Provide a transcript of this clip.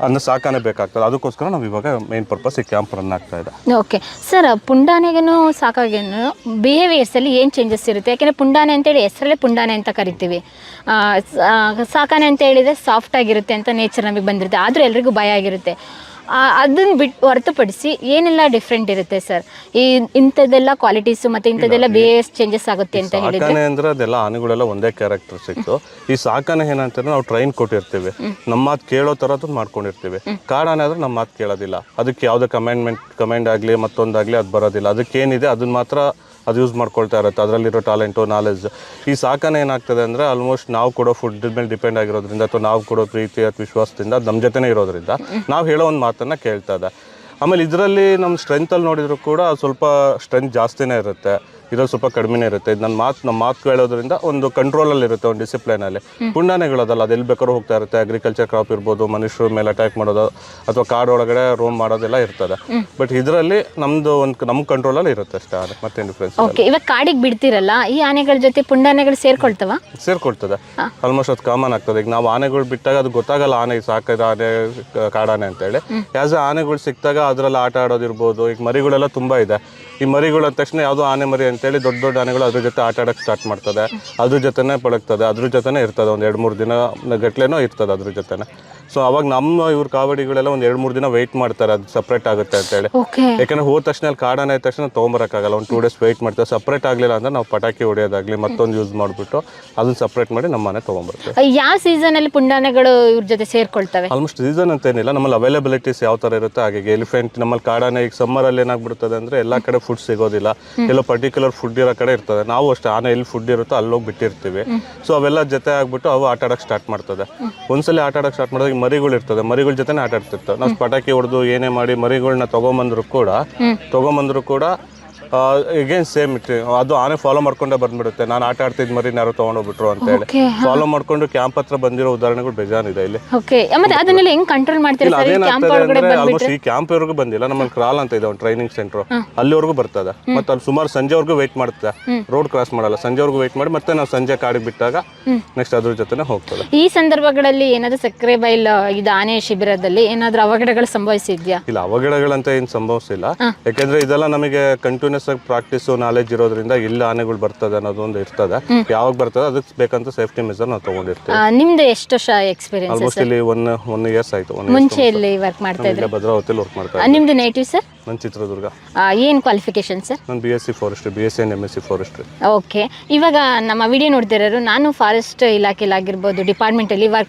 ಅದನ್ನ ಸಾಕಾನೆ ಬೇಕಾಗ್ತದೆ. ಅದಕ್ಕೋಸ್ಕರ ನಾವು ಇವಾಗ ಮೇನ್ ಪರ್ಪಸ್ ಈ ಕ್ಯಾಂಪ್ ರನ್ ಆಗ್ತಾ ಇದೆ. Okay sir ಪುಂಡಾನೆಗೂ ಸಾಕಾಗೇನು? ಬಿಹೇವಿಯರ್ಸಲ್ಲಿ ಏನು ಚೇಂಜಸ್ ಇರುತ್ತೆ? ಯಾಕೆಂದರೆ ಪುಂಡಾನೆ ಅಂತೇಳಿ ಹೆಸರಲ್ಲೇ ಪುಂಡಾನೆ ಅಂತ ಕರಿತೀವಿ. ಸಾಕಾನೆ ಅಂತ ಹೇಳಿದರೆ ಸಾಫ್ಟ್ ಆಗಿರುತ್ತೆ ಅಂತ ನೇಚರ್ ನಮಗೆ ಬಂದಿರುತ್ತೆ. ಆದರೂ ಎಲ್ರಿಗೂ ಭಯ ಆಗಿರುತ್ತೆ. ಅದನ್ನು ಬಿಟ್ಟು ಹೊರತುಪಡಿಸಿ ಏನೆಲ್ಲ ಡಿಫ್ರೆಂಟ್ ಇರುತ್ತೆ ಸರ್ ಈ ಇಂಥದ್ದೆಲ್ಲ ಕ್ವಾಲಿಟೀಸ್ ಮತ್ತು ಇಂಥದ್ದೆಲ್ಲ ಬೇಸ್ ಚೇಂಜಸ್ ಆಗುತ್ತೆ ಅಂತ ಹೇಳಿದ್ರೆ? ಅಂದ್ರೆ ಅದೆಲ್ಲ ಆನೆಗಳೆಲ್ಲ ಒಂದೇ ಕ್ಯಾರೆಕ್ಟರ್ ಸಿಕ್ತು ಈ ಸಾಕಾನೆ ಏನಂತಂದ್ರೆ ನಾವು ಟ್ರೈನ್ ಕೊಟ್ಟಿರ್ತೀವಿ. ನಮ್ಮ ಮಾತು ಕೇಳೋ ಥರದ್ದು ಮಾಡ್ಕೊಂಡಿರ್ತೀವಿ. ಕಾಡಾನೆ ಆದ್ರೆ ನಮ್ಮ ಮಾತು ಕೇಳೋದಿಲ್ಲ. ಅದಕ್ಕೆ ಯಾವುದೇ ಕಮೆಂಡ್ಮೆಂಟ್ ಕಮೆಂಡ್ ಆಗಲಿ ಮತ್ತೊಂದಾಗಲಿ ಅದು ಬರೋದಿಲ್ಲ. ಅದಕ್ಕೆ ಏನಿದೆ ಅದನ್ನ ಮಾತ್ರ ಅದು ಯೂಸ್ ಮಾಡ್ಕೊಳ್ತಾ ಇರುತ್ತೆ. ಅದರಲ್ಲಿರೋ ಟ್ಯಾಲೆಂಟು ನಾಲೆಜ್ ಈ ಸಾಕನೇ ಏನಾಗ್ತದೆ ಅಂದರೆ ಆಲ್ಮೋಸ್ಟ್ ನಾವು ಕೊಡೋ ಫುಡ್ ಮೇಲೆ ಡಿಪೆಂಡ್ ಆಗಿರೋದ್ರಿಂದ ಅಥವಾ ನಾವು ಕೊಡೋ ಪ್ರೀತಿ ಅಥವಾ ವಿಶ್ವಾಸದಿಂದ ನಮ್ಮ ಜೊತೆನೇ ಇರೋದ್ರಿಂದ ನಾವು ಹೇಳೋ ಒಂದು ಮಾತನ್ನು ಕೇಳ್ತಾ ಇದೆ. ಆಮೇಲೆ ಇದರಲ್ಲಿ ನಮ್ಮ ಸ್ಟ್ರೆಂತಲ್ಲಿ ನೋಡಿದರೂ ಕೂಡ ಸ್ವಲ್ಪ ಸ್ಟ್ರೆಂತ್ ಜಾಸ್ತಿನೇ ಇರುತ್ತೆ. ಇದ್ರಲ್ಲಿ ಸ್ವಲ್ಪ ಕಡಿಮೆನೇ ಇರುತ್ತೆ. ಇದು ನನ್ನ ಮಾತು ನಮ್ಮ ಮಾತು ಕೇಳೋದ್ರಿಂದ ಒಂದು ಕಂಟ್ರೋಲಲ್ಲಿ ಇರುತ್ತೆ ಒಂದು ಡಿಸಿಪ್ಲೈನಲ್ಲಿ ಪುಂಡಾನೆಗಳದಲ್ಲ ಅದು ಎಲ್ಲಿ ಬೇಕಾದ್ರೂ ಹೋಗ್ತಾ ಇರುತ್ತೆ. ಅಗ್ರಿಕಲ್ಚರ್ ಕ್ರಾಪ್ ಇರ್ಬೋದು ಮನುಷ್ಯರ ಮೇಲೆ ಅಟ್ಯಾಕ್ ಮಾಡೋದು ಅಥವಾ ಕಾಡೊಳಗಡೆ ರೋಮ್ ಮಾಡೋದೆಲ್ಲ ಇರ್ತದೆ. ಬಟ್ ಇದರಲ್ಲಿ ನಮ್ಮದು ಒಂದು ನಮ್ಮ ಕಂಟ್ರೋಲಲ್ಲಿ ಇರುತ್ತೆ ಅಷ್ಟೇ ಆನೆ ಮತ್ತೆ ಡಿಫ್ರೆನ್ಸ್ ಓಕೆ ಇವಾಗ ಕಾಡಿಗೆ ಬಿಡ್ತಿರಲ್ಲ ಈ ಆನೆಗಳ ಜೊತೆ ಪುಂಡಾನೆಗಳು ಸೇರ್ಕೊಳ್ತವ? ಸೇರ್ಕೊಳ್ತದೆ. ಆಲ್ಮೋಸ್ಟ್ ಅದು ಕಾಮನ್ ಆಗ್ತದೆ. ಈಗ ನಾವು ಆನೆಗಳು ಬಿಟ್ಟಾಗ ಅದು ಗೊತ್ತಾಗಲ್ಲ ಆನೆ ಸಾಕಿದ ಆನೆ ಕಾಡಾನೆ ಅಂತೇಳಿ. ಆಸ್ ಆನೆಗಳು ಸಿಕ್ತಾಗ ಅದರಲ್ಲಿ ಆಟ ಆಡೋದಿರ್ಬೋದು ಈಗ ಮರಿಗಳೆಲ್ಲ ತುಂಬ ಇದೆ. ಈ ಮರಿಗಳು ತಕ್ಷಣ ಯಾವುದೋ ಆನೆ ಮರಿ ಅಂತೇಳಿ ದೊಡ್ಡ ದೊಡ್ಡ ಆನೆಗಳು ಅದ್ರ ಜೊತೆ ಆಟ ಆಡೋಕ್ಕೆ ಸ್ಟಾರ್ಟ್ ಮಾಡ್ತದೆ. ಅದ್ರ ಜೊತೆನೇ ಪಳಗ್ತದೆ. ಅದ್ರ ಜೊತೆನೇ ಇರ್ತದೆ. ಒಂದು ಎರಡು ಮೂರು ದಿನ ಗಟ್ಲೆನೋ ಇರ್ತದೆ ಅದ್ರ ಜೊತೆನೆ. ಸೊ ಅವಾಗ ನಮ್ಮ ಇವ್ರ ಕಾವಡಿಗಳೆಲ್ಲ ಒಂದು ಎರಡು ಮೂರು ದಿನ ವೆಯ್ಟ್ ಮಾಡ್ತಾರೆ ಅದು ಸಪ್ರೇಟ್ ಆಗುತ್ತೆ ಅಂತ ಹೇಳಿ. ಯಾಕಂದ್ರೆ ಹೋದ ತಕ್ಷಣ ಅಲ್ಲಿ ಕಾಡಾನೆ ಆದ ತಕ್ಷಣ ತೊಗೊಂಬರಕ್ಕಾಗಲ್ಲ ಒಂದು ಟೂ ಡೇಸ್ ವೆಯ್ಟ್ ಮಾಡ್ತಾರೆ. ಸಪ್ರೇಟ್ ಆಗಲಿಲ್ಲ ಅಂದ್ರೆ ನಾವು ಪಟಾಕಿ ಹೊಡೆಯೋದಾಗ್ಲಿ ಮತ್ತೊಂದು ಯೂಸ್ ಮಾಡ್ಬಿಟ್ಟು ಅದನ್ನ ಸಪ್ರೇಟ್ ಮಾಡಿ ನಮ್ಮ ಮನೆ ತೊಗೊಂಬರ್ತೀವಿ ಯಾವ ಸೀಸನಲ್ಲಿ ಪುಂಡಾನೆಗಳು ಇವ್ರ ಜೊತೆ ಸೇರ್ಕೊಳ್ತವೆ? ಆಲ್ಮೋಸ್ಟ್ ಸೀಸನ್ ಅಂತ ಏನಿಲ್ಲ ನಮ್ಮಲ್ಲಿ ಅವೈಲಬಿಲಿಟೀಸ್ ಯಾವ ಥರ ಇರುತ್ತೆ ಹಾಗೆ ಎಲಿಫೆಂಟ್ ನಮ್ಮಲ್ಲಿ ಕಾಡಾನೆ ಈಗ ಸಮ್ಮರಲ್ಲಿ ಏನಾಗ್ಬಿಡ್ತದೆ ಅಂದರೆ ಎಲ್ಲ ಕಡೆ ಫುಡ್ ಸಿಗೋದಿಲ್ಲ. ಎಲ್ಲ ಪರ್ಟಿಕ್ಯುಲರ್ ಫುಡ್ ಇರೋ ಕಡೆ ಇರ್ತದೆ. ನಾವು ಅಷ್ಟೇ ಆನೆ ಎಲ್ಲಿ ಫುಡ್ ಇರುತ್ತೋ ಅಲ್ಲಿ ಹೋಗಿ ಬಿಟ್ಟಿರ್ತೀವಿ. ಸೊ ಅವೆಲ್ಲ ಜೊತೆ ಆಗ್ಬಿಟ್ಟು ಅವು ಆಟ ಆಡೋಕೆ ಸ್ಟಾರ್ಟ್ ಮಾಡ್ತದೆ ಒಂದ್ಸಲ ಆಟ ಆಡೋಕೆ ಸ್ಟಾರ್ಟ್ ಮಾಡಿದಾಗ ಮರಿಗಳು ಇರ್ತದೆ ಮರಿಗಳ ಜೊತೆನೇ ಆಟ ಆಡ್ತಿರ್ತವೆ ನಾವು ಪಟಾಕಿ ಹೊಡೆದು ಏನೇ ಮಾಡಿ ಮರಿಗಳನ್ನ ತಗೊಂಬಂದ್ರು ಕೂಡ ತಗೊಂಬಂದ್ರು ಕೂಡ ಅಗೇನ್ ಸೇಮ್ ಅದು ಆನೆ ಫಾಲೋ ಮಾಡ್ಕೊಂಡೇ ಬಂದ್ಬಿಡುತ್ತೆ. ನಾನು ಆಟ ಆಡ್ತಿದ್ ಮರಿ ಯಾರು ತಗೊಂಡೋಗ್ಬಿಟ್ರು ಅಂತ ಹೇಳಿ. ಫಾಲೋ ಮಾಡ್ಕೊಂಡು ಕ್ಯಾಂಪ್ ಹತ್ರ ಬಂದಿರೋ ಉದಾಹರಣೆಗಳು ಬೇಜಾನಿದೆ ಇಲ್ಲಿ. ಓಕೆ ಮತ್ತೆ ಅದನ್ನೆಲ್ಲ ಹೆಂಗ್ ಕಂಟ್ರೋಲ್ ಮಾಡ್ತೀರಾ ಇಲ್ಲ ಕ್ಯಾಂಪ್ ಒಳಗಡೆ ಬಂದ್ಬಿಟ್ರೆ? ಆಲ್ಮೋಸ್ಟ್ ಈ ಕ್ಯಾಂಪ್ ವರೆಗೂ ಬಂದಿಲ್ಲ. ನಮ್ಮಲ್ಲಿ ಕ್ರಾಲ್ ಅಂತ ಇದೆ ಒಂದು ಟ್ರೈನಿಂಗ್ ಸೆಂಟರ್ ಅಲ್ಲಿವರೆಗೂ ಬರ್ತದೆ. ಮತ್ತೆ ಅಲ್ಲಿ ಸುಮಾರು ಸಂಜೆವರೆಗೂ ವೆಯ್ಟ್ ಮಾಡುತ್ತೆ ರೋಡ್ ಕ್ರಾಸ್ ಮಾಡಲ್ಲ. ಸಂಜೆವರೆಗೂ ವೆಯ್ಟ್ ಮಾಡಿ ಮತ್ತೆ ನಾವು ಸಂಜೆ ಕಾಡಿಗೆ ಬಿಟ್ಟಾಗ ನೆಕ್ಸ್ಟ್ ಅದ್ರ ಜೊತೆ ಹೋಗ್ತದೆ. ಈ ಸಂದರ್ಭಗಳಲ್ಲಿ ಏನಾದ್ರು ಸಕ್ಕರೆ ಬೈಲ್ ಇದು ಆನೆ ಶಿಬಿರದಲ್ಲಿ ಏನಾದ್ರು ಅವಘಡಗಳು ಸಂಭವಿಸಿದ್ಯಾ? ಇಲ್ಲ ಅವಘಡಗಳಂತ ಏನು ಸಂಭವಿಸಿಲ್ಲ. ಯಾಕಂದ್ರೆ ಇದೆಲ್ಲ ನಮಗೆ ಕಂಟಿನ್ಯೂಸ್ ಆಗಿ ಪ್ರಾಕ್ಟೀಸ್ ನಾಲೆಜ್ ಇರೋದ್ರಿಂದ ಇಲ್ಲ ಆನೆಗಳು ಬರ್ತದೆ ಅನ್ನೋದು ಒಂದು ಇರ್ತದೆ. ಯಾವಾಗ ಬರ್ತದೆ ಅದಕ್ಕೆ ಬೇಕಂತ ಸೇಫ್ಟಿ ಮೆಸರ್ ನಾವು ತಗೊಂಡಿರ್ತೀವಿ. ನಿಮ್ದು ಎಷ್ಟು ವರ್ಷ ಎಕ್ಸ್ಪೀರಿಯನ್ಸ್ ಆಲ್ಮೋಸ್ಟ್ ಇಲ್ಲಿ ಒನ್ ಒನ್ ಇಯರ್ಸ್ ಆಯ್ತು ಒನ್ ಮುಂಚೆ ಇಲ್ಲಿ ವರ್ಕ್ ಮಾಡ್ತಾ ಇದ್ರೆ? ಭದ್ರಾವತಿಲಿ ವರ್ಕ್ ಮಾಡ್ತಾ ನಿಮ್ದು ನೇಟಿವ್ ಸರ್ ನನ್ನ ಚಿತ್ರದುರ್ಗ. ಏನು ಕ್ವಾಲಿಫಿಕೇಶನ್ ಸರ್ ನಾನು B S C forestry B S C and M S C forestry okay ಇವಾಗ ನಮ್ಮ ವಿಡಿಯೋ ನೋಡ್ತಿರೋರು ನಾನು ಫಾರೆಸ್ಟ್ ಇಲಾಖೆಲಾಗಿರ್ಬೋದು ಡಿಪಾರ್ಟ್ಮೆಂಟಲ್ಲಿ ವರ್ಕ್